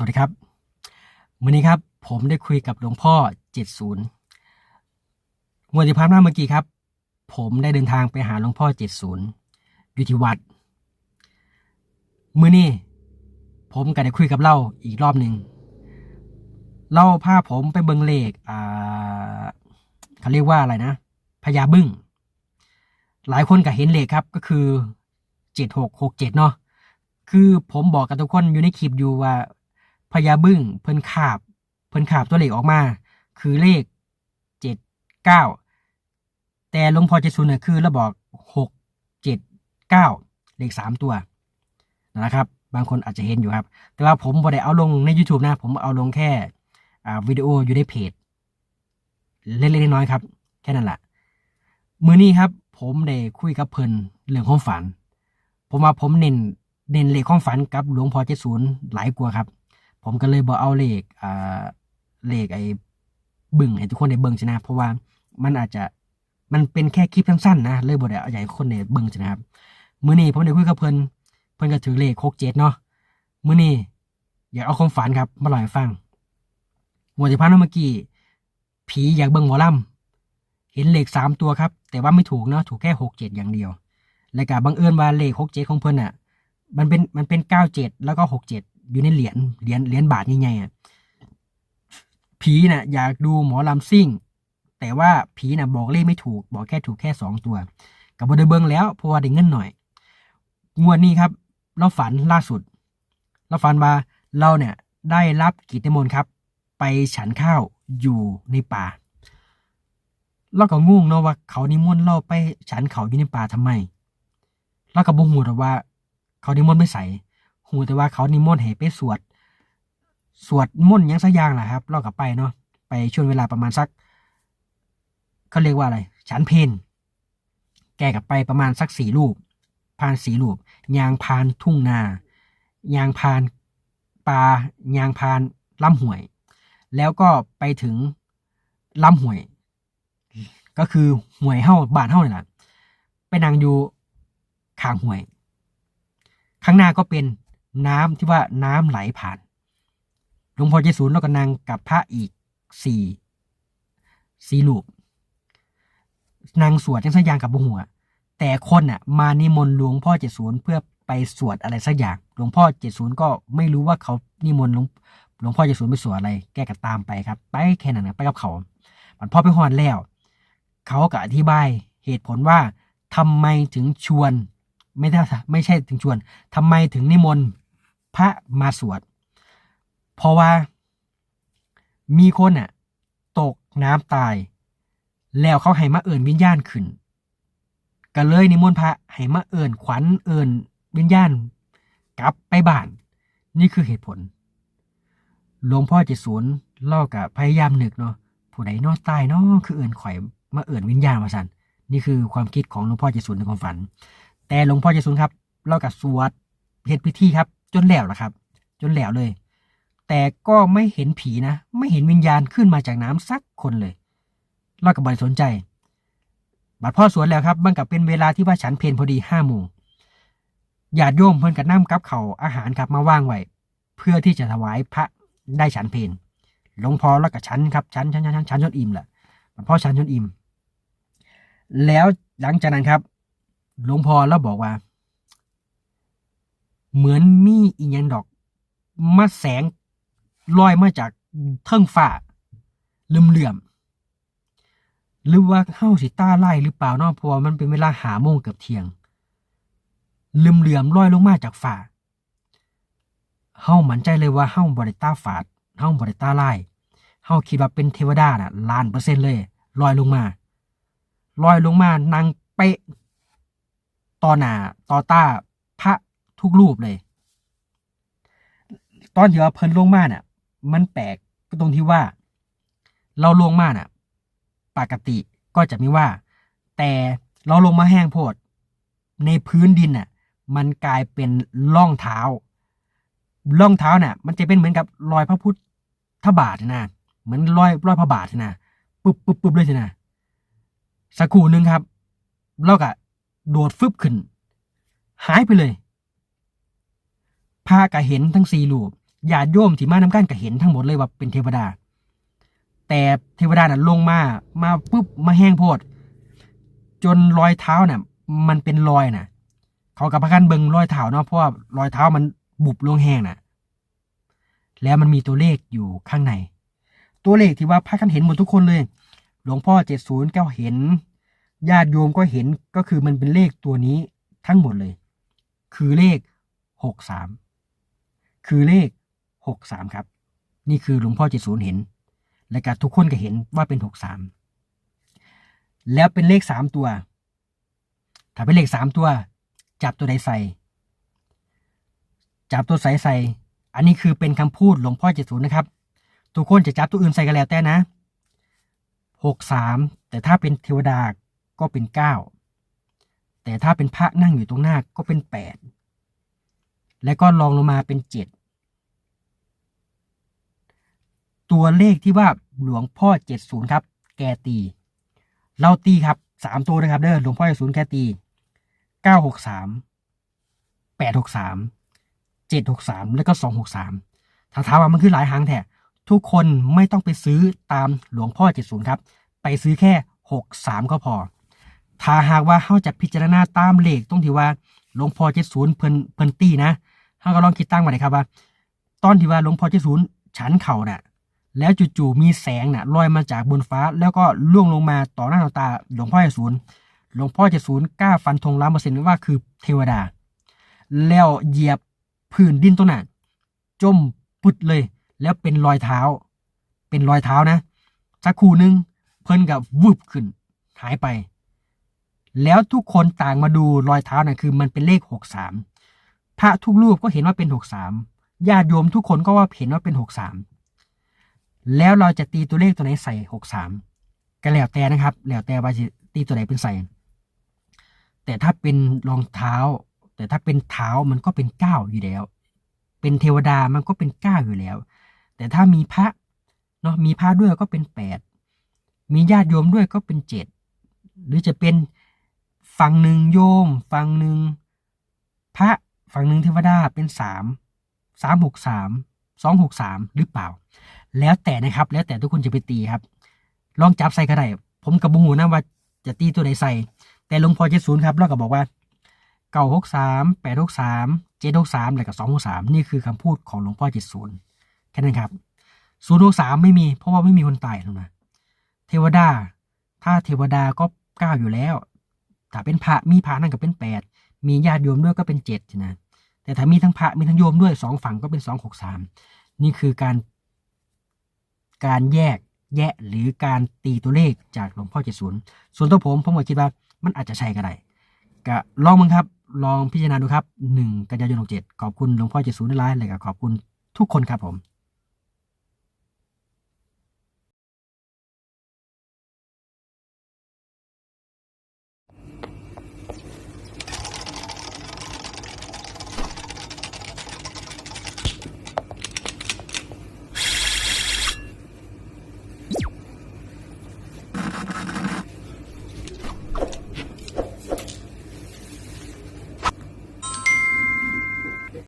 วัสดีครับวันนี้ครับผมได้คุยกับหลวงพ่อ 70งวดที่ผ่านมาเมื่อกี้ครับ ผมได้เดินทางไปหาหลวงพ่อ 70 อยู่ที่วัดมื้อนี้ผมก็ได้คุยกับเล่าอีกรอบหนึ่งเล่าพาผมไปเบิงเลขอ่าเขาเรียกว่าอะไรนะพญาบึ้งหลายคนก็เห็นเลขครับก็คือเจ็ดหกหกเจ็ดเนาะคือผมบอกกับทุกคนอยู่ในคลิปอยู่ว่า พญาบึ้งเพิ่นขาบ เพิ่นขาบตัวเลขออกมา คือเลขเจ็ดเก้าแต่หลวงพ่อเจดศูนเนี่ยคือเราบอกหกเจ็ดเก้าเลขสามตัวนะครับ บางคนอาจจะเห็นอยู่ครับ แต่ว่าผมบ่ได้เอาลงใน YouTube นะ ผมเอาลงแค่วิดีโออยู่ในเพจ เล็กๆน้อยๆครับ แค่นั้นแหละมือนี้ครับ ผมได้คุยกับเพิ่นเรื่องความฝัน ผมว่าผมเน้นเน้นเลขความฝันกับหลวงพ่อเจ็ดศูนหลายกว่าครับ ผมก็เลยบอเอาเลขอ่าเลขไอ้บึ้งให้ทุกคนได้เบิ่งใช่นะ เพราะว่ามันอาจจะมันเป็นแค่คลิปสั้นๆนะเลยบ่ได้เอาใหญ่คนได้เบิ่งใช่นะครับมื้อนี้ผมได้คุยกับเพิ่นเพิ่นก็ถือเลขหกเจ็ดเนาะมื้อนี้อยากเอาความฝันครับมาเล่าให้ฟังงวดที่ผ่านมาเมื่อกี้ผีอยากเบิ่งหมอลำเห็นเลขสามตัวครับ แต่ว่าไม่ถูกเนาะถูกแค่หกเจ็ดอย่างเดียว และก็บังเอิญว่าเลขหกเจ็ดของเพิ่นอะ มันเป็นมันเป็นเก้าเจ็ดแล้วก็หกเจ็ด อยู่ในเหรียญเหรียญเหรียญบาทใหญ่ๆอะผีน่ะ อยากดูหมอลำซิ่ง แต่ว่าผีน่ะบอกเลขไม่ถูก บอกแค่ถูกแค่สองตัวกับบดเบิงแล้วเพราะว่าได้เงินหน่อย งวดนี้ครับ เราฝันล่าสุด เราฝันว่าเราเนี่ยได้รับกิจนิมนต์ครับ ไปฉันข้าวอยู่ในป่าเราก็งงเนาะว่าเขานิมนต์เราไปฉันเขาอยู่ในป่าทำไมเราก็บ่ฮู้แต่ว่า เขานิมนต์ไปใส่ ฮู้แต่ว่าเขานิมนต์ให้ไปสวด สวดมนต์ยังสักอย่างแหละครับเราก็ไปเนาะไปช่วงเวลาประมาณสักเขาเรียกว่าอะไรฉันเพนแกกับไปประมาณสักสี่ลูกผ่านสี่ลูกยางพานทุ่งนายางพานปลายางพานลำห้วย แล้วก็ไปถึงลำห้วย ก็คือห่วยเฮ้าบานเฮ้านี่แหละไปนั่งอยู่ข้างห่วย ข้างหน้าก็เป็น น้ำที่ว่าน้ำไหลผ่านหลวงพ่อเจสูนแล้วก็นั่งกับพระอีกสี่สี่รูปนางสวดจังสักอย่างกับบุหัว แต่คนอะ มานิมนต์หลวงพ่อเจสูนเพื่อไปสวดอะไรสักอย่าง หลวงพ่อเจสูนก็ไม่รู้ว่าเขานิมนต์หลวงหลวงพ่อเจสูนไปสวดอะไร แกก็ตามไปครับ ไปแค่นั้นนะไปกับเขามันพ่อไปหอนแล้ว เขาก็อธิบายเหตุผลว่าทำไมถึงชวน ไม่ใช่ไม่ใช่ถึงชวนทำไมถึงนิมนต์พระมาสวด เพราะว่ามีคนอะตกน้ำตาย แล้วเขาให้มาเอิ่นวิญญาณขึ้นก็เลยนิมนต์พระให้มาเอิ่นขวัญเอิ่นวิญญาณ กลับไปบ้าน นี่คือเหตุผลหลวงพ่อเจสูนเล่ากับพยายามนึกเนาะผู้ใดนอตายเนาะคือเอื่นข่อยมาเอื่นวิญญาณมาสันนี่คือความคิดของหลวงพ่อเจสุนในความฝัน แต่หลวงพ่อเจสุนครับเล่ากับสวดเหตุพิธีครับ จนแล้วละครับ จนแล้วเลย แต่ก็ไม่เห็นผีนะ ไม่เห็นวิญญาณขึ้นมาจากน้ำสักคนเลยเล่ากับบริสนใจ บัดพ่อสวนแล้วครับมันกับเป็นเวลาที่ว่าฉันเพนพอดีห้าโมงญาติโยมเพิ่นกับน้ำกับเขาอาหารครับมาว่างไว้เพื่อที่จะถวายพระได้ฉันเพนหลวงพ่อแล้วก็ฉันครับฉันฉันฉันฉันฉันจนอิ่มแหละหลวงพ่อฉันจนอิ่ม แล้วหลังจากนั้นครับ หลวงพ่อแล้วบอกว่า เหมือนมีอีหยังดอกมาแสงลอยมาจากเทิงฟ้าเหลื่อมหรือว่าเข้าสิต้าไล่หรือเปล่านาะเพราะว่ามันเป็นเวลาหาโมงเกือบเที่ยงเหลื่อมๆลอยลงมาจากฟ้าเฮามั่นใจเลยว่าเฮาบริต้าฝาดเฮาบริต้าไล่เฮาคิดว่าเป็นเทวดาน่ะล้านเปอร์เซ็นต์เลยลอยลงมาลอยลงมานางเป๊ะ ต่อหน้าต่อตาพระทุกรูปเลย ตอนที่ว่าเพิ่นลงมาเน่ะมันแปลกก็ตรงที่ว่า เราลงมาเน่ะปกติก็จะไม่ว่า แต่เราลงมาแห้งโพด ในพื้นดินน่ะ มันกลายเป็นร่องเท้าร่องเท้าน่ะ มันจะเป็นเหมือนกับรอยพระพุทธบาทนะเหมือนรอยรอยพระบาทนะปุ๊บปุ๊บปุ๊บเลยนะสักครู่หนึ่งครับเราก็ โดดฟึบขึ้น หายไปเลยพากะเห็นทั้งสี่รูปญาติโยมที่มานำกันก็เห็นทั้งหมดเลยว่าเป็นเทวดา แต่เทวดาน่ะลงมามาปุ๊บมาแห้งโพด จนรอยเท้าน่ะ มันเป็นรอยน่ะ เขากับพากันเบิงรอยเท้าเนาะเพราะว่ารอยเท้ามันบุบลงแห้งน่ะ แล้วมันมีตัวเลขอยู่ข้างใน ตัวเลขที่ว่าพากันเห็นหมดทุกคนเลย หลวงพ่อเจ็ดศูนย์ก็เห็น ญาติโยมก็เห็นก็คือมันเป็นเลขตัวนี้ทั้งหมดเลย คือเลขหกสามคือเลขหกสามครับ นี่คือหลวงพ่อเจ็ดศูนย์เห็น และก็ทุกคนก็เห็นว่าเป็นหกสามแล้วเป็นเลขสามตัว ถ้าเป็นเลขสามตัว จับตัวใดใส่ จับตัวใส่ใส่ อันนี้คือเป็นคำพูดหลวงพ่อเจ็ดศูนย์นะครับ ทุกคนจะจับตัวอื่นใส่กันแล้วแต่นะหกสามแต่ถ้าเป็นเทวดา ก็เป็นเก้าแต่ถ้าเป็นพระนั่งอยู่ตรงหน้าก็เป็นแปดแล้วก็ลองลงมาเป็นเจ็ดตัวเลขที่ว่าหลวงพ่อเจ็ดศูนย์ครับ แกตี เราตีครับสามตัวนะครับเด้อหลวงพ่อเจ็ดศูนย์แกตีเก้าหกสามแปดหกสามเจ็ดหกสามแล้วก็สองหกสามถ้าถามว่ามันคือหลายหางแท้ทุกคนไม่ต้องไปซื้อตามหลวงพ่อเจ็ดศูนย์ครับ ไปซื้อแค่หกสามก็พอ ถ้าหากว่าเขาจะพิจารณาตามเลขตรงที่ว่าหลวงพ่อเจ็ดศูนย์เพิ่นเพิ่นตีนะเขาก็ลองคิดตั้งมาเลยครับว่า ตอนที่ว่าหลวงพ่อเจ็ดศูนย์ฉันเข่าน่ะ แล้วจู่ๆมีแสงน่ะลอยมาจากบนฟ้า แล้วก็ล่วงลงมาต่อหน้าต่อตาหลวงพ่อเจ็ดศูนย์หลวงพ่อเจ็ดศูนย์กล้าฟันธงล้านเปอร์เซ็นต์ว่าคือเทวดา แล้วเหยียบพื้นดินตรงนั้นจมปุดเลย แล้วเป็นรอยเท้า เป็นรอยเท้านะสักครู่นึงเพิ่นกับวืบขึ้น หายไป แล้วทุกคนต่างมาดูรอยเท้านะ่ะคือมันเป็นเลขหกสามพระทุกรูปก็เห็นว่าเป็นหกสามญาติโยมทุกคนก็ว่าเห็นว่าเป็นหกสามแล้วเราจะตีตัวเลขตัวไหนใส่หกสามก็แล้วแต่นะครับ แล้วแต่ว่าจะตีตัวไหนเป็นใส่ แต่ถ้าเป็นรองเท้า แต่ถ้าเป็นเท้ามันก็เป็นเก้าอยู่แล้ว เป็นเทวดามันก็เป็นเก้าอยู่แล้ว แต่ถ้ามีพระเนาะมีพระด้วยก็เป็นแปดมีญาติโยมด้วยก็เป็นเจ็ดหรือจะเป็น ฝั่งหนึ่งโยม ฝั่งหนึ่งพระฝั่งหนึ่งเทวดาเป็นสามสามหกสามสองหกสามหรือเปล่า แล้วแต่นะครับ แล้วแต่ทุกคนจะไปตีครับ ลองจับใส่ก็ได้ผมกับบุหูนะว่าจะตีตัวไหนใส่ แต่หลวงพ่อเจ็ดศูนย์ครับเราก็บอกว่าเก้าหกสามแปดหกสามเจ็ดหกสามแล้วก็สองหกสามนี่คือคำพูดของหลวงพ่อเจ็ดศูนย์แค่นั้นครับศูนย์หกสามไม่มี เพราะว่าไม่มีคนตายหรอกนะเทวดา ถ้าเทวดาก็เก้าอยู่แล้ว ถ้าเป็นพระมีพระนั่นก็เป็นแปดมีญาติโยมด้วยก็เป็นเจ็ดนะแต่ถ้ามีทั้งพระมีทั้งโยมด้วยสองฝั่งก็เป็นสองหกสามนี่คือการ การแยกแยะหรือการตีตัวเลขจากหลวงพ่อเจ็ดศูนย์ส่วนตัวผมผมก็คิดว่ามันอาจจะใช่ก็ได้ก็ลองมึงครับ ลองพิจารณาดูครับหนึ่งกันยายนหกเจ็ดขอบคุณหลวงพ่อเจ็ดศูนย์ไลน์เลยก็ขอบคุณทุกคนครับผม